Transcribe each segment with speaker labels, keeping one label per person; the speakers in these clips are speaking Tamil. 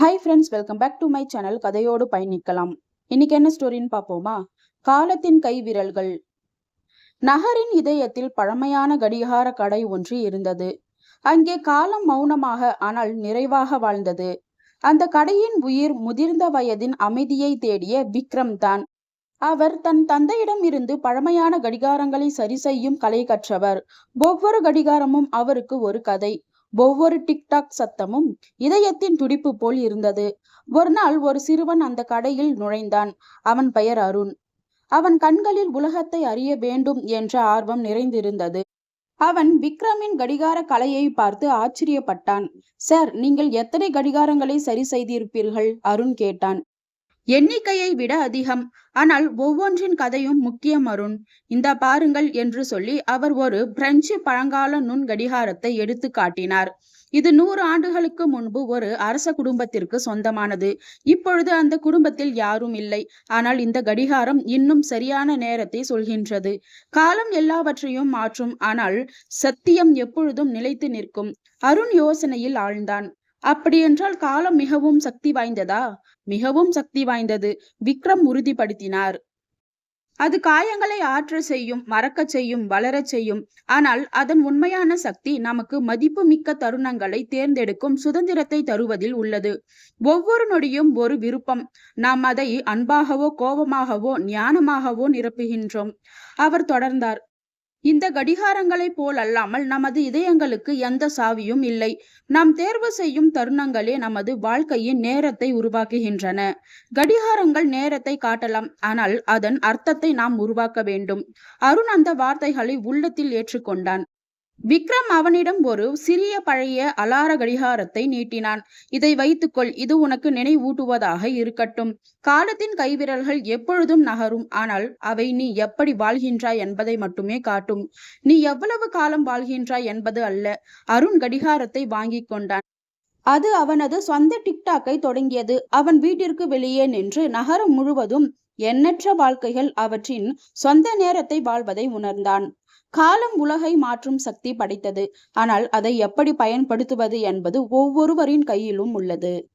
Speaker 1: Hi friends welcome back to my channel கதையோடு பயணிக்கலாம் இன்னைக்கு என்ன ஸ்டோரின்னு பார்ப்போமா? காலத்தின் கை விரல்கள் நகரின் இதயத்தில் பழமையான கடிகார கடை ஒன்று இருந்தது. அங்கே காலம் மௌனமாக ஆனால் நிறைவாக வாழ்ந்தது. அந்த கடையின் உயிர் முதிர்ந்த வயதின் அமைதியை தேடிய விக்ரம் தான். அவர் தன் தந்தையிடம் இருந்து பழமையான கடிகாரங்களை சரி செய்யும் கலை கற்றவர். ஒவ்வொரு கடிகாரமும் அவருக்கு ஒரு கதை. ஒவ்வொரு டிக்டாக் சத்தமும் இதயத்தின் துடிப்பு போல் இருந்தது. ஒரு நாள் ஒரு சிறுவன் அந்த கடையில் நுழைந்தான். அவன் பெயர் அருண். அவன் கண்களில் உலகத்தை அறிய வேண்டும் என்ற ஆர்வம் நிறைந்திருந்தது. அவன் விக்ரமின் கடிகார கலையை பார்த்து ஆச்சரியப்பட்டான். சார் நீங்கள் எத்தனை கடிகாரங்களை சரி செய்திருப்பீர்கள்? அருண் கேட்டான். எண்ணிக்கையை விட அதிகம். ஆனால் ஒவ்வொன்றின் கதையும் முக்கியம் அருண். இந்த பாருங்கள் என்று சொல்லி அவர் ஒரு பிரெஞ்சு பழங்கால நுண் கடிகாரத்தை எடுத்து காட்டினார். இது நூறு ஆண்டுகளுக்கு முன்பு ஒரு அரச குடும்பத்திற்கு சொந்தமானது. இப்பொழுது அந்த குடும்பத்தில் யாரும் இல்லை. ஆனால் இந்த கடிகாரம் இன்னும் சரியான நேரத்தை சொல்கின்றது. காலம் எல்லாவற்றையும் மாற்றும். ஆனால் சத்தியம் எப்பொழுதும் நிலைத்து நிற்கும். அருண் யோசனையில் ஆழ்ந்தான். அப்படியென்றால் காலம் மிகவும் சக்தி வாய்ந்ததா? மிகவும் சக்தி வாய்ந்தது. விக்ரம் உறுதிப்படுத்தினார். அது காயங்களை ஆற்ற செய்யும் மறக்க செய்யும் வளரச் செய்யும். ஆனால் அதன் உண்மையான சக்தி நமக்கு மதிப்பு மிக்க தருணங்களை தேர்ந்தெடுக்கும் சுதந்திரத்தை தருவதில் உள்ளது. ஒவ்வொரு நொடியும் ஒரு விருப்பம். நாம் அதை அன்பாகவோ கோபமாகவோ ஞானமாகவோ நிரப்புகின்றோம். அவர் தொடர்ந்தார். இந்த கடிகாரங்களைப் போல் அல்லாமல் நமது இதயங்களுக்கு எந்த சாவியும் இல்லை. நாம் தேர்வு செய்யும் தருணங்களே நமது வாழ்க்கையின் நேரத்தை உருவாக்குகின்றன. கடிகாரங்கள் நேரத்தை காட்டலாம். ஆனால் அதன் அர்த்தத்தை நாம் உருவாக்க வேண்டும். அருண் அந்த வார்த்தைகளை உள்ளத்தில் ஏற்றுக்கொண்டான். விக்ரம் அவனிடம் ஒரு சிறிய பழைய அலார கடிகாரத்தை நீட்டினான். இதை வைத்துக்கொள் இது உனக்கு நினைவூட்டுவதாக இருக்கட்டும். காலத்தின் கைவிரல்கள் எப்பொழுதும் நகரும் ஆனால் அவை நீ எப்படி வாழ்கின்றாய் என்பதை மட்டுமே காட்டும். நீ எவ்வளவு காலம் வாழ்கின்றாய் என்பது அல்ல அருண் கடிகாரத்தை வாங்கிக் கொண்டான். அது அவனது சொந்த டிக்டாக்கை தொடங்கியது. அவன் வீட்டிற்கு வெளியே நின்று நகரம் முழுவதும் எண்ணற்ற வாழ்க்கைகள் அவற்றின் சொந்த நேரத்தை வாழ்வதை உணர்ந்தான். காலம் உலகை மாற்றும் சக்தி படைத்தது. ஆனால் அதை எப்படி பயன்படுத்துவது என்பது ஒவ்வொருவரின் கையிலும் உள்ளது.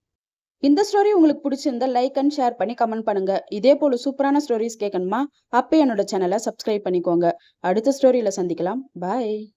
Speaker 1: இந்த ஸ்டோரி உங்களுக்கு பிடிச்சிருந்தா லைக் அண்ட் ஷேர் பண்ணி கமெண்ட் பண்ணுங்க. இதே போல சூப்பரான ஸ்டோரிஸ் கேட்கணுமா? அப்போ என்னோட சேனலை சப்ஸ்கிரைப் பண்ணிக்கோங்க. அடுத்த ஸ்டோரியில சந்திக்கலாம். பாய்